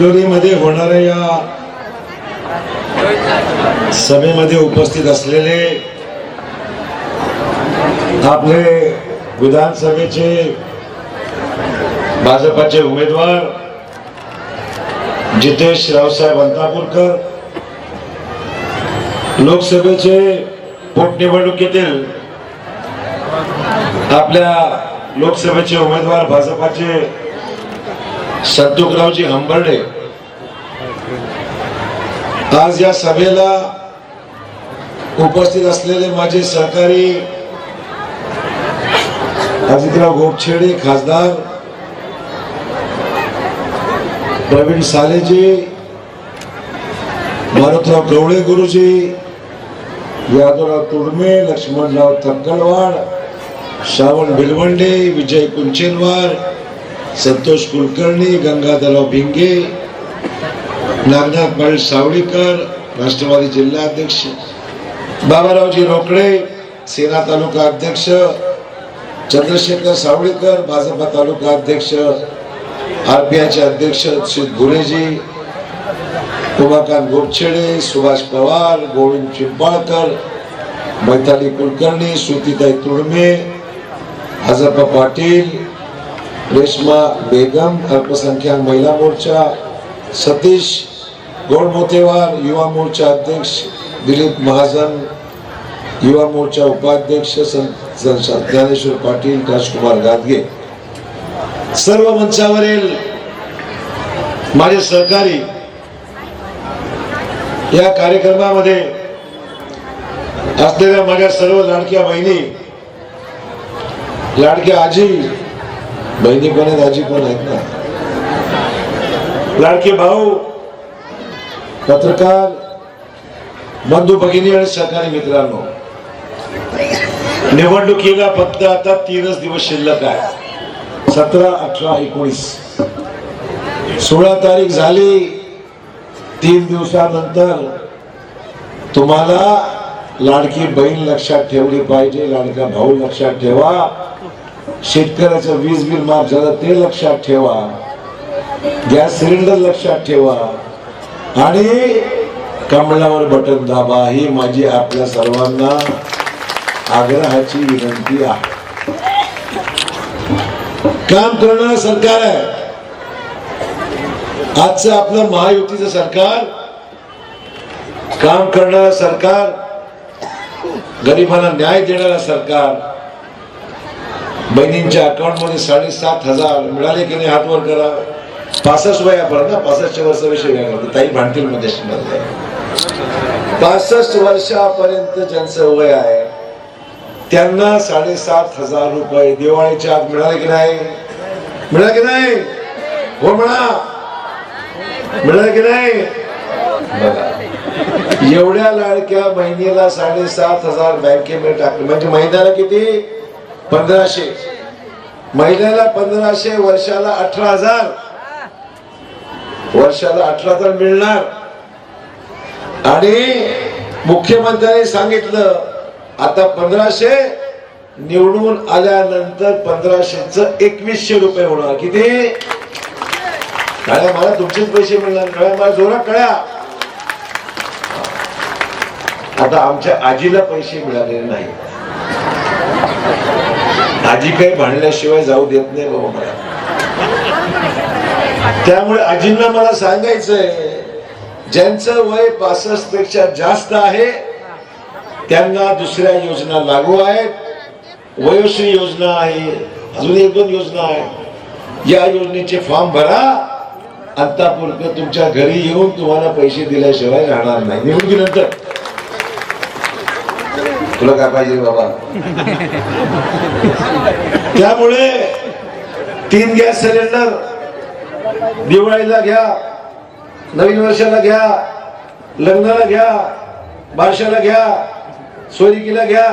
बेंगलोरीमध्ये होणाऱ्या या सभेमध्ये उपस्थित असलेले आपले विधानसभेचे भाजपाचे उमेदवार जितेश रावसाहेब अंतापूरकर लोकसभेचे पोटनिवडणुकीतील आपल्या लोकसभेचे उमेदवार भाजपाचे संतोषरावजी हंबर्डे आज या सभेला उपस्थित असलेले माझे सहकारी अजितराव गोपछेडे खासदार प्रवीण सालेजी भारतराव गवळे गुरुजी यादवराव तुडमे लक्ष्मणराव तक्कलवाड श्रावण भिलवंडे विजय कुंचेनवार संतोष कुलकर्णी गंगाधरराव भिंगे नागनाथ पाटील सावळीकर राष्ट्रवादी जिल्हाध्यक्ष बाबारावजी रोकडे सेना तालुका अध्यक्ष चंद्रशेखर सावळीकर भाजपा तालुका अध्यक्ष आरपीआयचे अध्यक्ष श्री गुरेजी उमाकांत गोपछेडे सुभाष पवार गोविंद चिंपाळकर मैताली कुलकर्णी श्रुतीताई तुडमे हजरप्पा पाटील रेश्मा बेगम अल्पसंख्याक महिला मोर्चा सतीश गोडमोतेवार युवा मोर्चा अध्यक्ष दिलीप महाजन युवा मोर्चा उपाध्यक्ष ज्ञानेश्वर पाटील राजकुमार गादगे. सर्व मंचावरील माझे सहकारी. या कार्यक्रमामध्ये असलेल्या माझ्या सर्व लाडक्या बहिणी लाडक्या आजी बहिणी पण आहेत आजी पण आहेत ना. लाडके भाऊ पत्रकार बंधू भगिनी आणि सहकारी मित्रांनो निवडणुकीला फक्त आता तीनच दिवस शिल्लक आहे. सतरा अठरा एकोणीस. सोळा तारीख झाली. तीन दिवसानंतर तुम्हाला लाडकी बहीण लक्षात ठेवली पाहिजे लाडका भाऊ लक्षात ठेवा. शेतकऱ्याचं वीज बिल माफ झालं ते लक्षात ठेवा. गॅस सिलेंडर लक्षात ठेवा. आणि कमळावर बटन दाबा ही माझी आपल्या सर्वांना आग्रहाची विनंती आहे. काम करणार सरकार आहे. आजचं आपलं महायुतीचं सरकार काम करणारं सरकार गरिबांना न्याय देणारं सरकार बहिणींच्या अकाउंटमध्ये साडेसात हजार मिळाले की नाही हात वर करा. पासष्ट वयापर्यंत पासष्ट वर्षाविषयी काय करतो ताई भांडतील मध्ये. पासष्ट वर्षापर्यंत ज्यांचं वय आहे त्यांना साडेसात हजार रुपये दिवाळीच्या आत मिळाले की नाही? मिळाले की नाही? हो म्हणा. मिळाले की नाही? बघा. एवढ्या लाडक्या बहिणीला साडेसात हजार बँकेमध्ये टाकले. म्हणजे महिन्याला किती? पंधराशे. महिन्याला पंधराशे वर्षाला अठरा हजार. वर्षाला अठरा तर मिळणार. आणि मुख्यमंत्र्यांनी सांगितलं आता पंधराशे निवडून आल्यानंतर पंधराशेच एकवीसशे रुपये होणार. किती? कळ्या मला तुमचेच पैसे मिळणार. कळ्या मला जोरा कळ्या. आता आमच्या आजीला पैसे मिळालेले नाही. आजी काही भांडल्याशिवाय जाऊ देत नाही बाबा मला. त्यामुळे आजींना मला सांगायचंय ज्यांचं वय पासष्टपेक्षा जास्त आहे त्यांना दुसऱ्या योजना लागू आहेत. वयोश्री योजना आहे अजून एक दोन योजना आहे या योजनेचे फॉर्म भरा अंतापूरकर तुमच्या घरी येऊन तुम्हाला पैसे दिल्याशिवाय राहणार नाही. निवडणुकीनंतर तुला काय पाहिजे बाबा? त्यामुळे तीन गॅस सिलेंडर दिवाळीला घ्या नवीन वर्षाला घ्या लग्नाला घ्या बारशाला घ्या सोयरिकीला घ्या.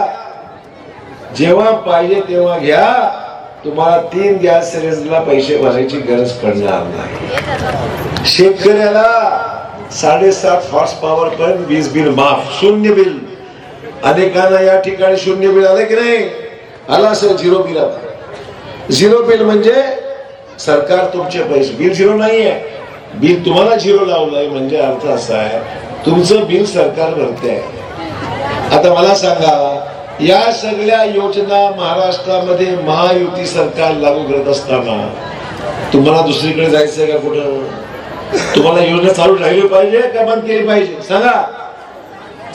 जेव्हा पाहिजे तेव्हा घ्या. तुम्हाला तीन गॅस सिलेंडरला पैसे भरायची गरज पडणार नाही. शेतकऱ्याला साडेसात हॉर्स पॉवर पर्यंत वीज बिल माफ शून्य बिल. अनेकांना या ठिकाणी शून्य बिल आलं की नाही? आला असं झिरो बिल आता. झिरो बिल म्हणजे सरकार तुमचे पैसे. बिल झिरो नाहीये. बिल तुम्हाला झिरो लावलंय म्हणजे अर्थ असा आहे तुमचं बिल सरकार भरते आता मला सांगा या सगळ्या योजना महाराष्ट्रामध्ये महायुती सरकार लागू करत असताना तुम्हाला दुसरीकडे जायचंय का कुठं? तुम्हाला योजना चालू राहिली पाहिजे का बंद केली पाहिजे? सांगा.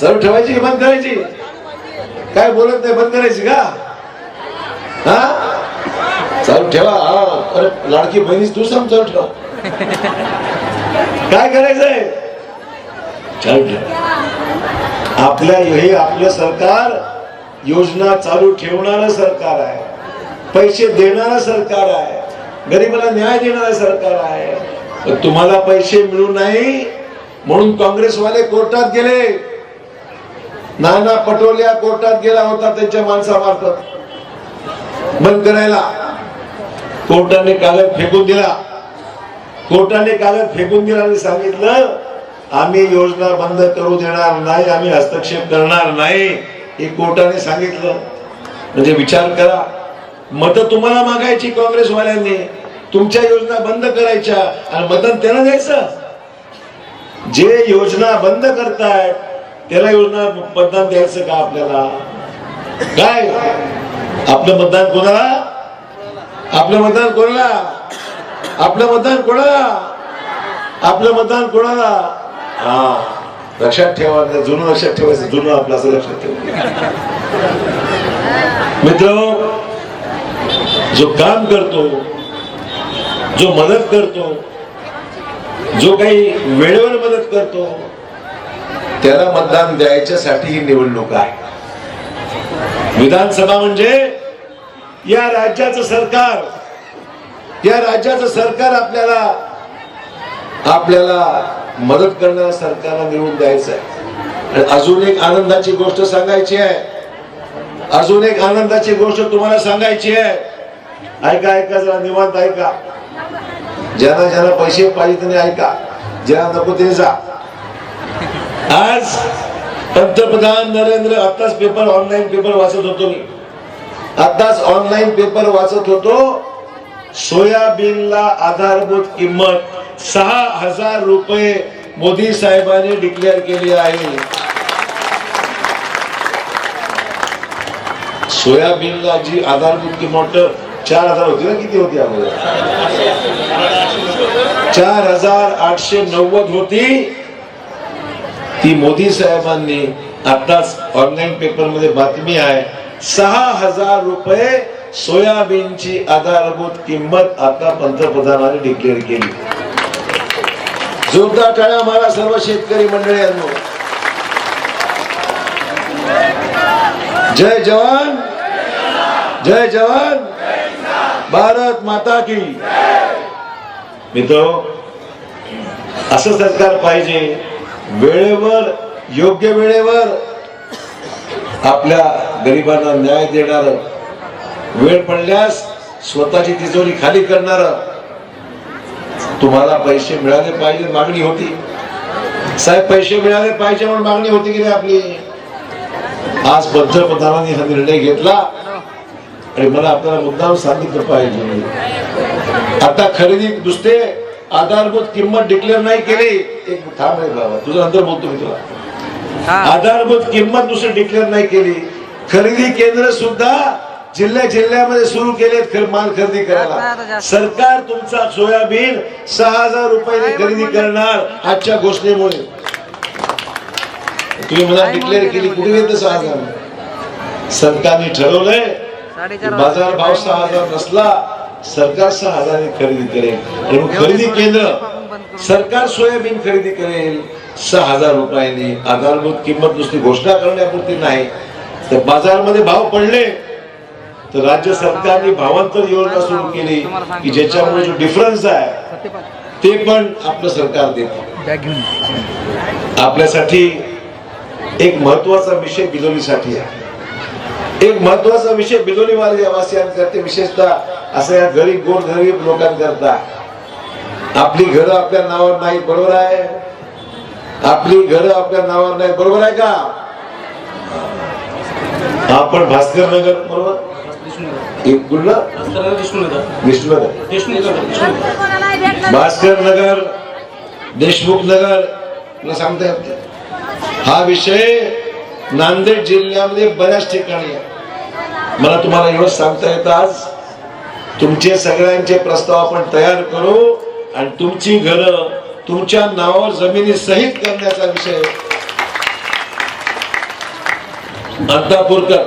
चालू ठेवायची की बंद करायची? काय बोलत नाही बंद करायची का? हा? चालू ठेवा हा. अरे लाडकी बहिणीच तू सांग ठेव. काय करायचंय? चालू आपल्या हे आपलं सरकार योजना चालू ठेवणारं सरकार आहे. पैसे देणारं सरकार आहे. गरीबाला न्याय देणारं सरकार आहे. तुम्हाला पैसे मिळू नाही म्हणून काँग्रेसवाले कोर्टात गेले. नाना पटोल्या कोर्टात गेला होता त्यांच्या माणसामार्फत. बंद करायला. कोर्टाने कागद फेकून दिला. कोर्टाने कागद फेकून दिला आणि सांगितलं आम्ही योजना बंद करू देणार नाही आम्ही हस्तक्षेप करणार नाही. हे कोर्टाने सांगितलं. म्हणजे विचार करा. मत तुम्हाला मागायची काँग्रेसवाल्यांनी. तुमच्या योजना बंद करायच्या आणि मतदान त्यांना द्यायचं. जे योजना बंद करतायत त्याला योजना मतदान द्यायचं का आपल्याला? काय? आपलं मतदान कोणाला? आपलं मतदान कोणाला? आपलं मतदान कोणाला? आपलं मतदान कोणाला? हा. लक्षात ठेवा जुनं लक्षात ठेवायचं जुनं आपलं असं लक्षात ठेवा. मित्र जो काम करतो जो मदत करतो जो काही वेळेवर मदत करतो त्याला मतदान द्यायच्यासाठी ही निवडणूक आहे. विधानसभा म्हणजे या राज्याचं सरकार या राज्याचं सरकार आपल्याला आपल्याला मदत करणाऱ्या सरकारला निवडून द्यायचं आहे आणि अजून एक आनंदाची गोष्ट सांगायची आहे. अजून एक आनंदाची गोष्ट तुम्हाला सांगायची आहे. ऐका ऐका जरा निवांत ऐका. ज्यांना ज्यांना पैसे पाहिजे त्यांनी ऐका. ज्यांना नको ते जा. आज पंतप्रधान नरेंद्र आताच पेपर ऑनलाईन पेपर वाचत होतो मी. आताच ऑनलाईन पेपर वाचत होतो. सोयाबीनला आधारभूत किंमत सहा हजार रुपये मोदी साहेबांनी डिक्लेअर केली आहे. सोयाबीनला जी आधारभूत किंमत चार हजार होती ना किती होती अगोदर चार हजार आठशे नव्वद होती. ती मोदी साहेबांनी आताच ऑनलाईन पेपरमध्ये बातमी आहे. सहा हजार रुपये सोयाबीनची आधारभूत किंमत आता पंतप्रधानांनी डिक्लेअर केली. जोरदार टाळ्या मारा सर्व शेतकरी मंडळी जय जवान. जय जवान. भारत माता की. मित्र असं सरकार पाहिजे वेळेवर योग्य वेळेवर आपल्या गरिबांना न्याय देणार वेळ पडल्यास स्वतःची तिजोरी खाली करणार. तुम्हाला पैसे मिळाले पाहिजे मागणी होती. साहेब पैसे मिळाले पाहिजे म्हणून मागणी होती की नाही आपली? आज पंतप्रधानांनी हा निर्णय घेतला. आणि मला आपल्याला मुद्दाम सांगितलं पाहिजे. आता खरेदी दुसरे आधारभूत किंमत डिक्लेअर नाही केली. एक थांब बाबा तुझं नंतर बोलतो मी तुला. आधारभूत किंमत दुसरी डिक्लेअर नाही केली. खरेदी केंद्र सुद्धा जिल्ह्या जिल्ह्यामध्ये सुरू केलेत माल खरेदी करायला. सरकार तुमचा सोयाबीन सहा हजार रुपयाने खरेदी करणार आजच्या घोषणेमुळे. तुम्ही मला डिक्लेअर केली कुठे येतं सहा हजार? सरकारने ठरवलंय. बाजार भाव सहा हजार नसला सरकार सहा हजाराने खरेदी करेल. आणि खरेदी केंद्र सरकार सोयाबीन खरेदी करेल सहा हजार रुपयांनी. आधारभूत किंमत नुसती घोषणा करण्यापुरती नाही. तर बाजारमध्ये भाव पडले तर राज्य सरकारने भावांतर योजना सुरू केली की ज्याच्यामुळे जो डिफरन्स आहे ते पण आपलं सरकार देत. आपल्यासाठी एक महत्त्वाचा विषय बिलोलीसाठी आहे. एक महत्त्वाचा विषय बिलोली विशेषतः असं या गरीब गोर गरीब लोकांकरता. आपली घरं आपल्या नावावर नाही बरोबर आहे? आपली घरं आपल्या नावावर नाही बरोबर आहे का? आपण भास्कर नगर बरोबर? एक कुठलं विष्णुनगर. भास्कर नगर देशमुख नगर सांगता येत. हा विषय नांदेड जिल्ह्यामध्ये बऱ्याच ठिकाणी आहे. मला तुम्हाला एवढं सांगता येतं आज तुमचे सगळ्यांचे प्रस्ताव आपण तयार करू आणि तुमची घरं तुमच्या नावावर जमिनी सहित करण्याचा विषय अंतापूरकर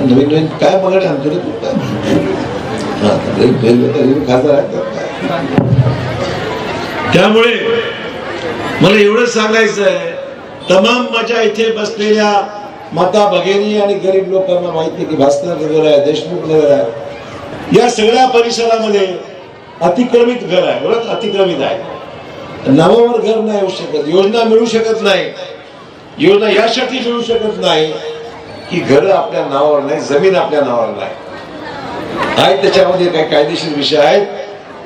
नवीन नवीन काय आमच्याकडे? खासदार आहेत? त्यामुळे मला एवढं सांगायचं आहे तमाम माझ्या इथे बसलेल्या माता भगिनी आणि गरीब लोकांना माहिती की भास्कर नगर आहे देशमुख नगर आहे. या सगळ्या परिसरामध्ये अतिक्रमित घर आहे बरोबर अतिक्रमित आहे. नावावर घर नाही होऊ शकत योजना मिळू शकत नाही. योजना यासाठी मिळू शकत नाही की घर आपल्या नावावर नाही जमीन आपल्या नावावर नाही. आहेत त्याच्यामध्ये काही कायदेशीर विषय आहेत.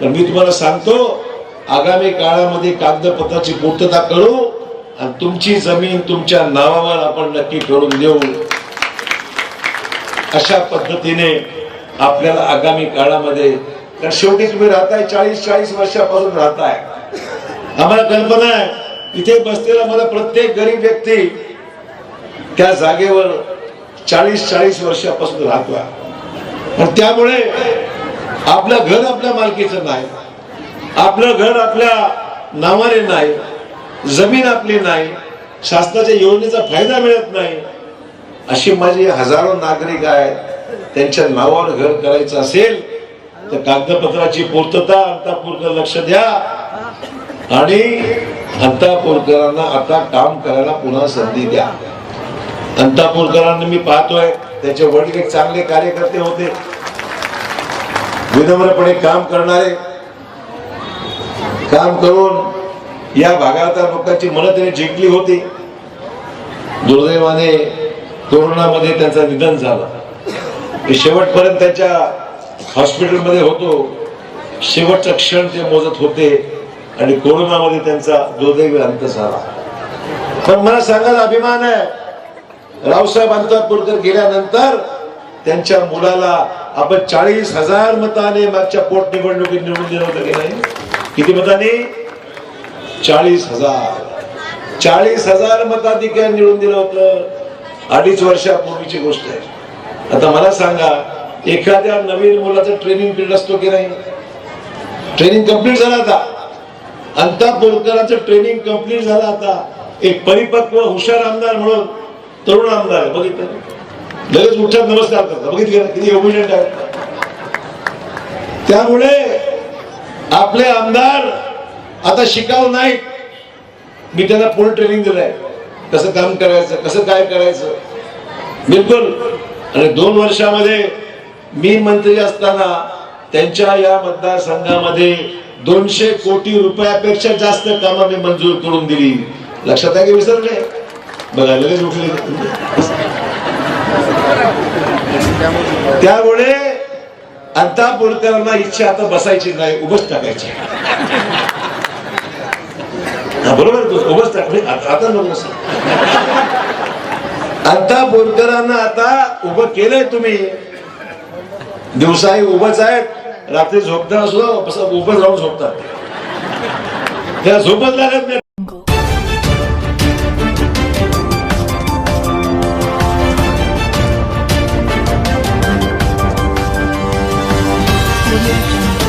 तर मी तुम्हाला सांगतो आगामी काळामध्ये कागदपत्राची पूर्तता करू आणि तुमची जमीन तुमच्या नावावर आपण नक्की करून देऊ. अशा पद्धतीने आपल्याला आगामी काळामध्ये कारण शेवटी तुम्ही राहताय चाळीस चाळीस वर्षापासून राहताय. आम्हाला कल्पना आहे इथे बसलेला मला प्रत्येक गरीब व्यक्ती त्या जागेवर चाळीस चाळीस वर्षापासून राहतो पण त्यामुळे आपलं घर आपल्या मालकीचं नाही. आपलं घर आपल्या नावाने नाही. जमीन आपली नाही. शासनाच्या योजनेचा फायदा मिळत नाही. अशी माझी हजारो नागरिक आहेत. त्यांच्या नावावर घर करायचं असेल तर कागदपत्राची पूर्तता अंतापूरकर लक्ष द्या. आणि अंतापूरकरांना आता काम करायला पुन्हा संधी द्या. अंतापूरकरांना मी पाहतोय त्याचे वडील एक चांगले कार्यकर्ते होते. विनम्रपणे काम करणारे. काम करून या भागातल्या लोकांची मनं त्याने जिंकली होती. दुर्दैवाने कोरोनामध्ये त्यांचं निधन झालं. शेवटपर्यंत त्यांच्या हॉस्पिटलमध्ये होतो. शेवटचा क्षण ते मोजत होते. आणि कोरोनामध्ये त्यांचा दुर्दैवी अंत झाला. पण मला सांगायला अभिमान आहे रावसाहेब अंतरपूरकर गेल्यानंतर त्यांच्या मुलाला आपण चाळीस हजार मताने मागच्या पोटनिवडणुकीत निवडून दिलं होतं की नाही? किती मताने? चाळीस हजार. चाळीस हजार मताधिकार निवडून दिलं होतं. अडीच वर्षापूर्वीची गोष्ट आहे. आता मला सांगा एखाद्या नवीन मुलाचं ट्रेनिंग पिरियड असतो की नाही? ट्रेनिंग कंप्लीट झाला आता. अंतापूरकरांचं ट्रेनिंग कंप्लीट झालं आता. एक परिपक्व हुशार आमदार म्हणून तरुण आमदार बघितलं? लगेच उठ्यात नमस्कार करतात. बघितलं किती ओबिडियंट आहे. त्यामुळे आपले आमदार आता शिकाव नाहीत. मी त्यांना पूर्ण ट्रेनिंग दिलंय. कसं काम करायचं कसं काय करायचं? बिलकुल. आणि दोन वर्षामध्ये मी मंत्री असताना त्यांच्या या मतदारसंघामध्ये दोनशे कोटी रुपयापेक्षा जास्त कामाने मंजूर करून दिली. लक्षात आहे की विसरले बघा लगेच उठले. त्यामुळे अंतापूरकरांना इच्छा आता बसायची नाही उभच टाकायची. बरोबर उभच टाक आता आता नको असं. बोरकरांना आता उभं केलंय तुम्ही. दिवसाही उभंच आहेत. रात्री झोपताना सुद्धा उभं राहून झोपतात. त्या झोपत लागत नाही.